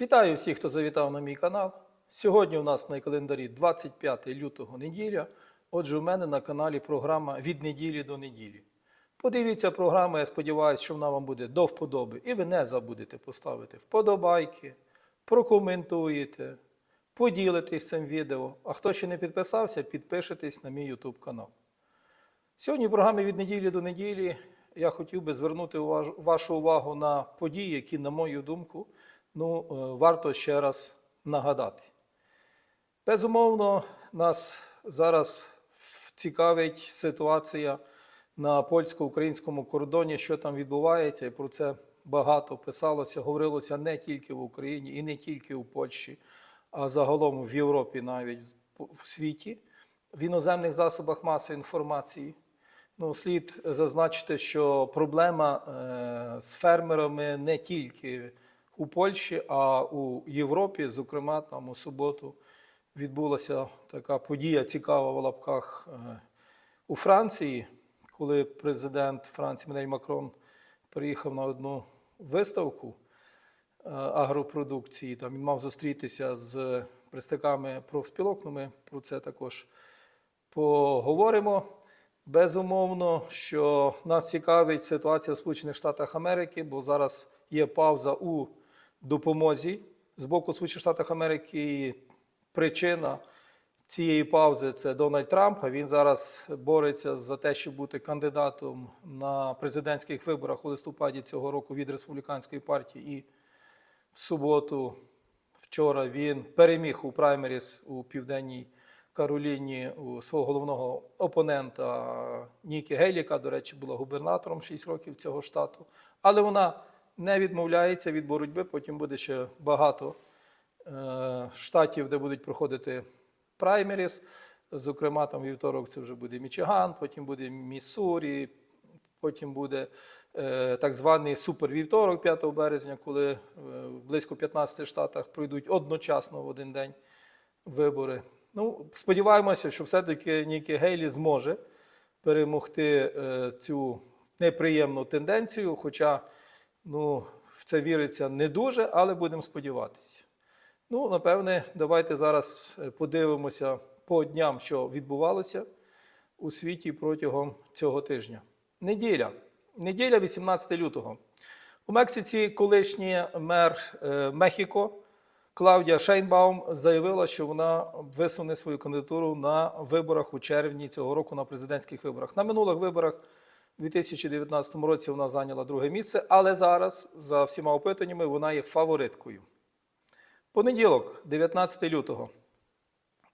Вітаю всіх, хто завітав на мій канал. Сьогодні у нас на календарі 25 лютого неділя. Отже, у мене на каналі програма від неділі до неділі. Подивіться програму, я сподіваюся, що вона вам буде до вподоби, і ви не забудете поставити вподобайки, прокоментуєте, поділитесь цим відео. А хто ще не підписався, підпишитесь на мій YouTube канал. Сьогодні в програмі від неділі до неділі я хотів би звернути вашу увагу на події, які, на мою думку, ну, е, варто ще раз нагадати. Безумовно, нас зараз цікавить ситуація на польсько-українському кордоні, що там відбувається, і про це багато писалося, говорилося не тільки в Україні і не тільки у Польщі, а загалом в Європі, навіть в світі, в іноземних засобах масової інформації. Ну, слід зазначити, що проблема е, з фермерами не тільки у Польщі, а у Європі, зокрема, там у суботу відбулася така подія цікава в лапках е, у Франції, коли президент Франції Менель Макрон приїхав на одну виставку е, агропродукції. Там він мав зустрітися з представниками профспілок. Ми про це також поговоримо. Безумовно, що нас цікавить ситуація в Сполучених Штатах Америки, бо зараз є пауза у допомозі з боку Сполучених Штатів Америки. Причина цієї паузи це Дональд Трамп. А він зараз бореться за те, щоб бути кандидатом на президентських виборах у листопаді цього року від республіканської партії. І в суботу, вчора, він переміг у праймеріс у південній. Кароліні у свого головного опонента Нікі Гейлі, яка, до речі, була губернатором 6 років цього штату. Але вона не відмовляється від боротьби. Потім буде ще багато е, штатів, де будуть проходити праймеріс. Зокрема, там вівторок це вже буде Мічиган, потім буде Міссурі, потім буде е, так званий супервівторок 5 березня, коли е, близько 15 штатах пройдуть одночасно в один день вибори. Ну, сподіваємося, що все-таки Нікі Гейлі зможе перемогти е, цю неприємну тенденцію, хоча ну, в це віриться не дуже, але будемо сподіватися. Ну, напевне, давайте зараз е, подивимося по дням, що відбувалося у світі протягом цього тижня. Неділя. Неділя, 18 лютого. У Мексиці колишній мер е, Мехіко Клаудія Шейнбаум заявила, що вона висуне свою кандидатуру на виборах у червні цього року на президентських виборах. На минулих виборах у 2019 році вона зайняла друге місце, але зараз, за всіма опитаннями, вона є фавориткою. Понеділок, 19 лютого.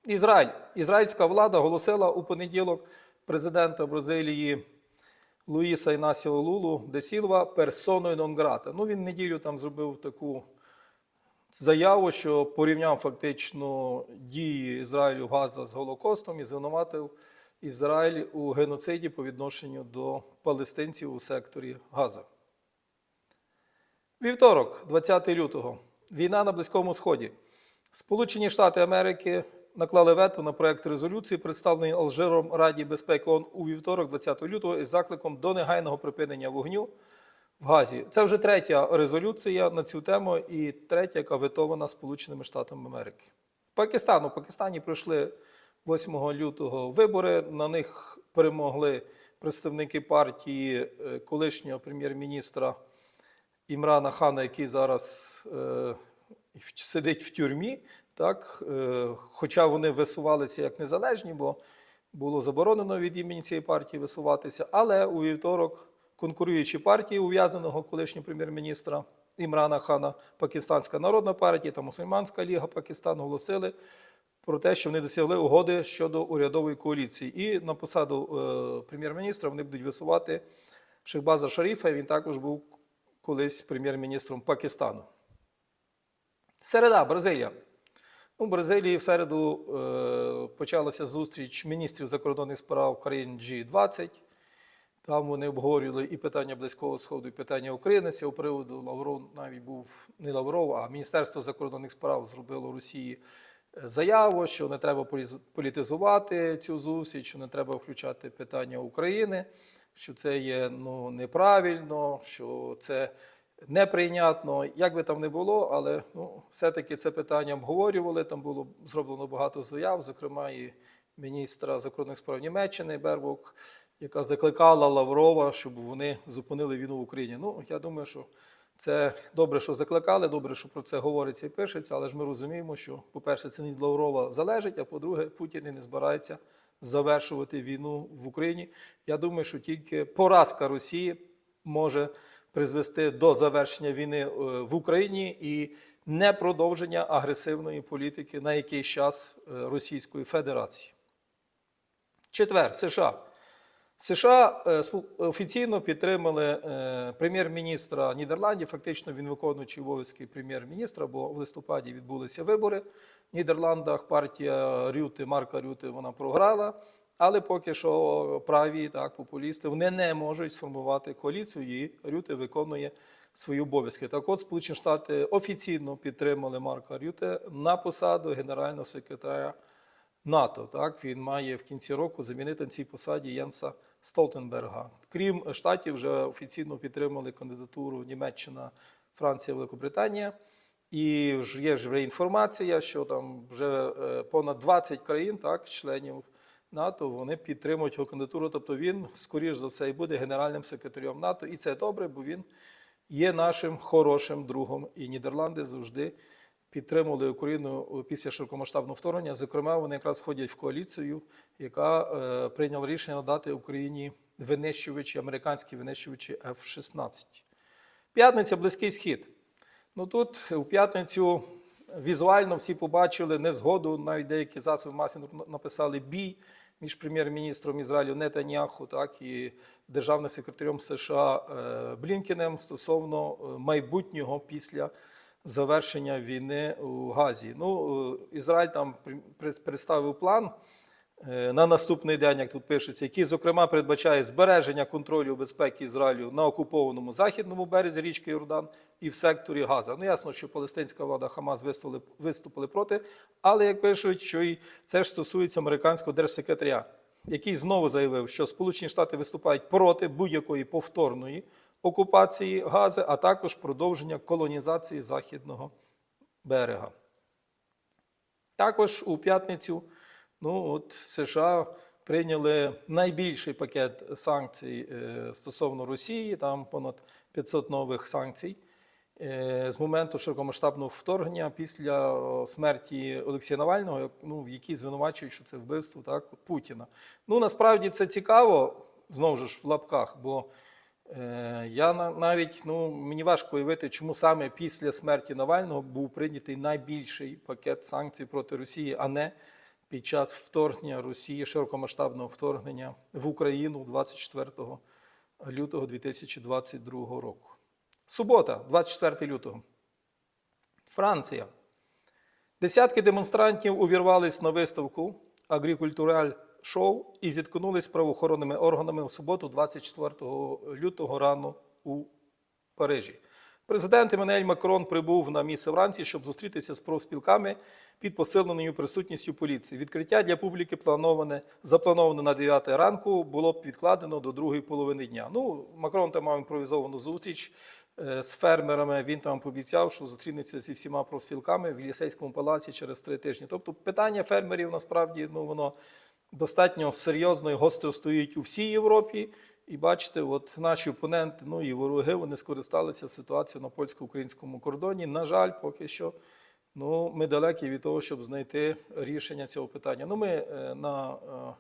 Ізраїль. Ізраїльська влада оголосила у понеділок президента Бразилії Луїса Інасіо Лулу де Сілва персоною нон-грата. Ну, він неділю там зробив таку заяву, що порівняв фактично дії Ізраїлю Газа з Голокостом і звинуватив Ізраїль у геноциді по відношенню до палестинців у секторі Газа. Вівторок, 20 лютого. Війна на Близькому Сході. Сполучені Штати Америки наклали вето на проект резолюції, представлений Алжиром Раді безпеки ООН у вівторок, 20 лютого, із закликом до негайного припинення вогню в Газі. Це вже третя резолюція на цю тему і третя, яка ветована Сполученими Штатами Америки. Пакистан. У Пакистані пройшли 8 лютого вибори. На них перемогли представники партії е, колишнього прем'єр-міністра Імрана Хана, який зараз е, сидить в тюрмі. Так? Е, хоча вони висувалися як незалежні, бо було заборонено від імені цієї партії висуватися. Але у вівторок конкуруючі партії ув'язаного колишнього прем'єр-міністра Імрана Хана, Пакистанська Народна партія та Мусульманська Ліга Пакистану оголосили про те, що вони досягли угоди щодо урядової коаліції. І на посаду е, прем'єр-міністра вони будуть висувати Шехбаза Шаріфа. Він також був колись прем'єр-міністром Пакистану. Середа, Бразилія. У Бразилії в середу е, почалася зустріч міністрів закордонних справ країн G20. Там вони обговорювали і питання Близького Сходу, і питання України. З цього приводу Лавров навіть був не Лавров, а Міністерство закордонних справ зробило Росії заяву, що не треба політизувати цю зустріч, що не треба включати питання України, що це є ну, неправильно, що це неприйнятно, як би там не було, але ну, все-таки це питання обговорювали. Там було зроблено багато заяв, зокрема і міністра закордонних справ Німеччини Бербок, яка закликала Лаврова, щоб вони зупинили війну в Україні. Ну, я думаю, що це добре, що закликали, добре, що про це говориться і пишеться, але ж ми розуміємо, що, по-перше, це від Лаврова залежить, а по-друге, Путін і не збирається завершувати війну в Україні. Я думаю, що тільки поразка Росії може призвести до завершення війни е, в Україні і не продовження агресивної політики на якийсь час е, Російської Федерації. Четвер, США. США е, офіційно підтримали е, прем'єр-міністра Нідерландів. Фактично він виконуючий обов'язки прем'єр-міністра, бо в листопаді відбулися вибори. В Нідерландах партія Рюти, Марка Рюти, вона програла. Але поки що праві так, популісти вони не можуть сформувати коаліцію, і Рюте виконує свої обов'язки. Так от Сполучені Штати офіційно підтримали Марка Рюте на посаду генерального секретаря НАТО. Так він має в кінці року замінити на цій посаді Єнса Столтенберга. Крім штатів, вже офіційно підтримали кандидатуру Німеччина, Франція, Великобританія. І є ж вже інформація, що там вже е, понад 20 країн, так, членів НАТО, вони підтримують його кандидатуру. Тобто він, скоріш за все, і буде генеральним секретарем НАТО. І це добре, бо він є нашим хорошим другом. І Нідерланди завжди підтримували Україну після широкомасштабного вторгнення. Зокрема, вони якраз входять в коаліцію, яка е, прийняла рішення надати Україні винищувачі, американські винищувачі F-16. П'ятниця Близький Схід. Ну тут у п'ятницю візуально всі побачили незгоду, навіть деякі засоби масів написали бій між прем'єр-міністром Ізраїлю Нетаньяху, так і державним секретарем США е, Блінкенем стосовно е, майбутнього після завершення війни у Газі. Ну, е, Ізраїль там представив план е, на наступний день, як тут пишеться, який, зокрема, передбачає збереження контролю безпеки Ізраїлю на окупованому західному березі річки Йордан і в секторі Газа. Ну, ясно, що палестинська влада Хамас виступили, виступили проти, але як пишуть, що і це ж стосується американського держсекретаря, який знову заявив, що Сполучені Штати виступають проти будь-якої повторної окупації Гази, а також продовження колонізації західного берега. Також у п'ятницю ну, от США прийняли найбільший пакет санкцій е, стосовно Росії, там понад 500 нових санкцій. е, З моменту широкомасштабного вторгнення після смерті Олексія Навального, ну, в якій звинувачують, що це вбивство так, Путіна. Ну насправді це цікаво, знову ж в лапках, бо Я навіть ну мені важко уявити, чому саме після смерті Навального був прийнятий найбільший пакет санкцій проти Росії, а не під час вторгнення Росії, широкомасштабного вторгнення в Україну 24 лютого 2022 року. Субота, 24 лютого. Франція. Десятки демонстрантів увірвались на виставку Агрікультураль шоу і зіткнулись з правоохоронними органами у суботу, 24 лютого рано у Парижі. Президент Еммануель Макрон прибув на місце вранці, щоб зустрітися з профспілками під посиленою присутністю поліції. Відкриття для публіки плановане, заплановане на 9 ранку, було б відкладено до другої половини дня. Ну, Макрон там мав імпровізовану зустріч е, з фермерами. Він там пообіцяв, що зустрінеться зі всіма профспілками в Єлісейському палаці через три тижні. Тобто питання фермерів насправді ну, воно достатньо серйозно і гостро стоїть у всій Європі. І бачите, от наші опоненти, ну і вороги, вони скористалися ситуацією на польсько-українському кордоні. На жаль, поки що ну, ми далекі від того, щоб знайти рішення цього питання. Ну, ми е, на е,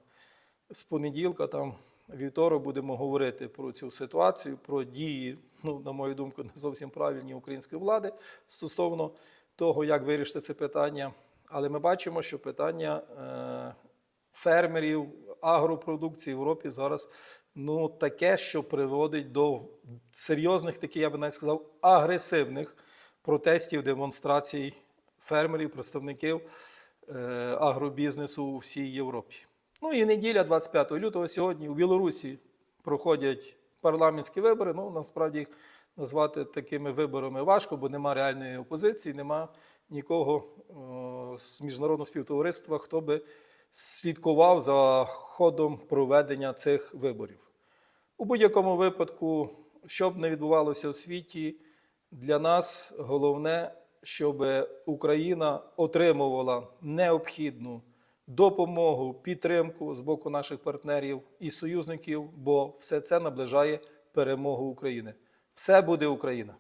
з понеділка, там вівторок, будемо говорити про цю ситуацію, про дії, ну, на мою думку, не зовсім правильні української влади стосовно того, як вирішити це питання. Але ми бачимо, що питання е, фермерів, агропродукції в Європі зараз ну, таке, що приводить до серйозних, таких, я би навіть сказав, агресивних протестів, демонстрацій фермерів, представників е, агробізнесу у всій Європі. Ну і неділя, 25 лютого, сьогодні у Білорусі проходять парламентські вибори. Ну, насправді їх назвати такими виборами важко, бо нема реальної опозиції, нема нікого е, з міжнародного співтовариства, хто би слідкував за ходом проведення цих виборів. У будь-якому випадку, що б не відбувалося у світі, Для нас головне, щоб Україна отримувала необхідну допомогу, підтримку з боку наших партнерів і союзників, бо все це наближає перемогу України. Все буде Україна!